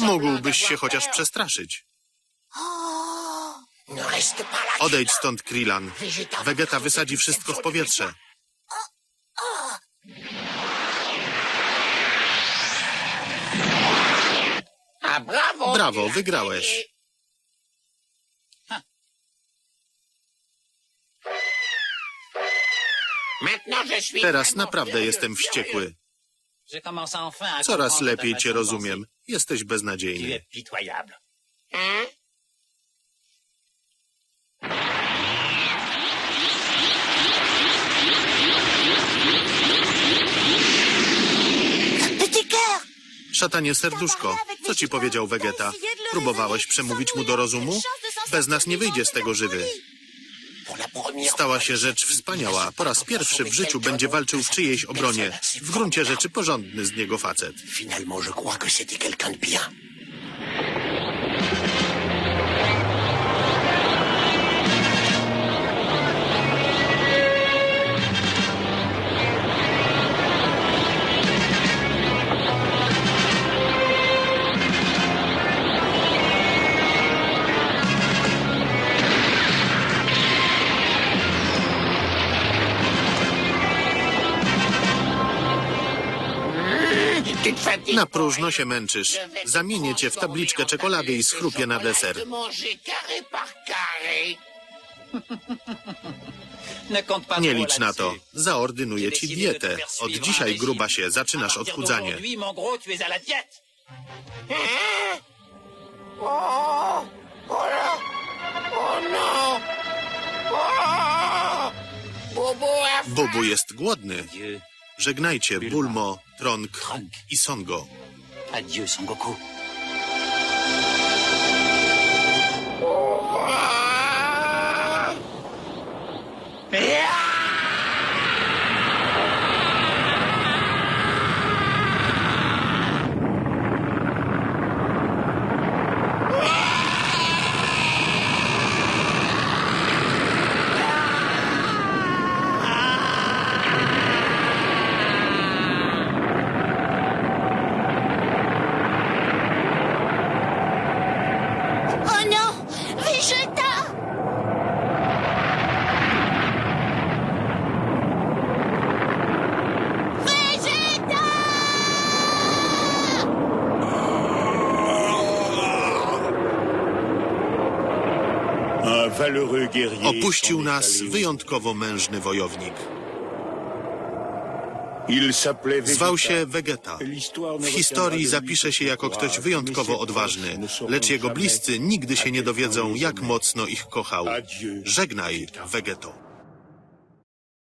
Mógłbyś się chociaż przestraszyć. Là. Odejdź stąd, Krillan. Vegeta wysadzi wszystko w powietrze. Brawo, wygrałeś. Teraz naprawdę jestem wściekły. Coraz lepiej cię rozumiem. Jesteś beznadziejny. Szatanie serduszko, co ci powiedział Vegeta? Próbowałeś przemówić mu do rozumu? Bez nas nie wyjdzie z tego żywy. Stała się rzecz wspaniała. Po raz pierwszy w życiu będzie walczył w czyjejś obronie. W gruncie rzeczy porządny z niego facet. Na próżno się męczysz. Zamienię cię w tabliczkę czekolady i schrupię na deser. Nie licz na to. Zaordynuję ci dietę. Od dzisiaj, régime. grubasie, zaczynasz odchudzanie. Bubu jest głodny. Żegnajcie Bulmo, Tron Kronk i Son Goku. Adieu, Son Goku. Guerrier. Opuścił nas wyjątkowo mężny wojownik. Zwał się Vegeta. W historii zapisze się jako ktoś wyjątkowo odważny, lecz jego bliscy nigdy się nie dowiedzą, jak mocno ich kochał. Żegnaj. Vegeto.